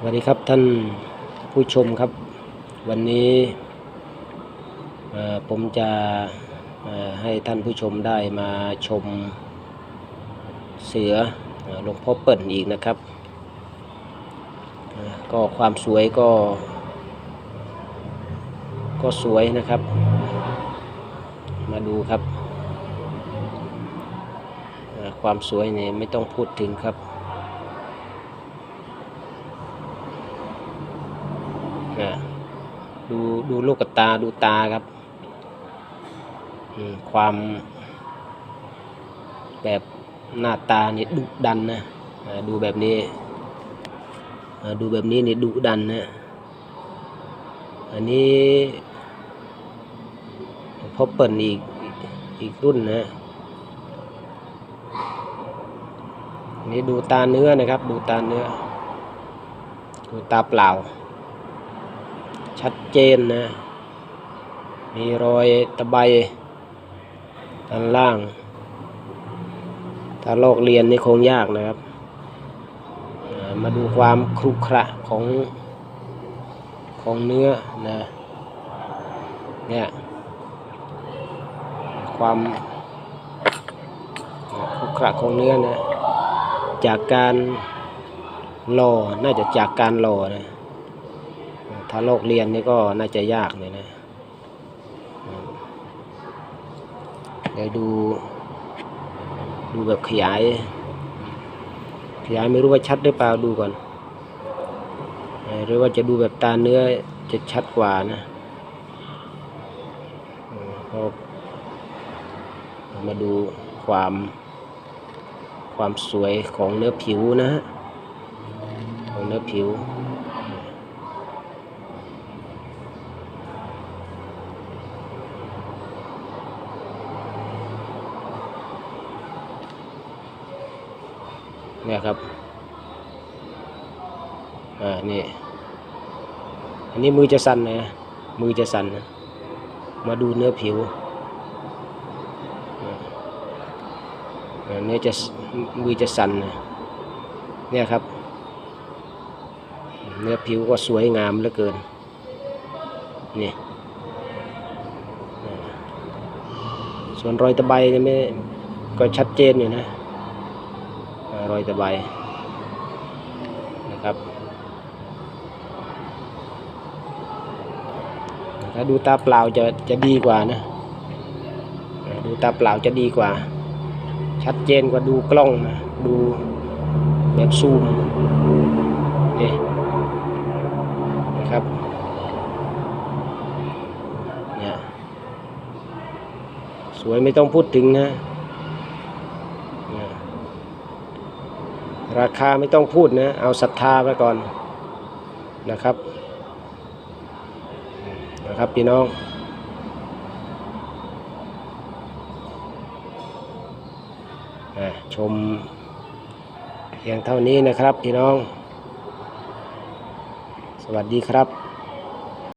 สวัสดีครับท่านผู้ชมครับ วันนี้ผมจะให้ท่านผู้ชมได้มาชมเสือหลวงพ่อเปิ่นอีกนะครับ ก็ความสวยก็ ก็สวยนะครับ มาดูครับ ความสวยเนี่ยไม่ต้องพูดถึงครับ อะ ดูดูลูกกระตาดูตาครับความ แบบหน้าตานี่ดุดันนะดูแบบนี้ดูแบบนี้นี่ดุดันนะอันนี้พอเปิดอีกอีกรุ่นนะอันนี้ดูตาเนื้อนะครับ ดูตาเนื้อ ดูตาเปล่า ชัดเจนนะ มีรอยตะไบด้านล่าง ถ้าลอกเรียนนี่คงยากนะครับ มาดูความครุขระของของเนื้อนะ เนี่ย ความครุขระของเนื้อนะ จากการหล่อ น่าจะจากการหล่อนะ ถ้าโลกเรียนนี่ก็น่าจะยากเลยนะเดี๋ยวดู ดูแบบขยาย ขยายไม่รู้ว่าชัดหรือเปล่าดูก่อนหรือว่าจะดูแบบตาเนื้อจะชัดกว่านะก็มาดูความความสวยของเนื้อผิวนะฮะของเนื้อผิว เนี่ยครับ อ่า นี่ อันนี้มือจะสั่นนะ มือจะสั่นนะ มาดูเนื้อผิวอ่าเนื้อจะ มือจะสั่นนะ เนี่ยครับ เนื้อผิวก็สวยงามเหลือเกิน นี่ส่วนรอยตะไบเนี่ยไม่ก็ชัดเจนอยู่นะ รอยตะไบนะครับ ถ้าดูตาเปล่าจะจะดีกว่านะดูตาเปล่าจะดีกว่า ชัดเจนกว่าดูกล้องนะดูแบบซูมนี่นะครับเนี่ยสวยไม่ต้องพูดถึงนะเนี่ย ราคาไม่ต้องพูดนะ เอาศรัทธาไปก่อนนะครับนะครับพี่น้องอะชมเพียงเท่านี้นะครับพี่น้อง สวัสดีครับ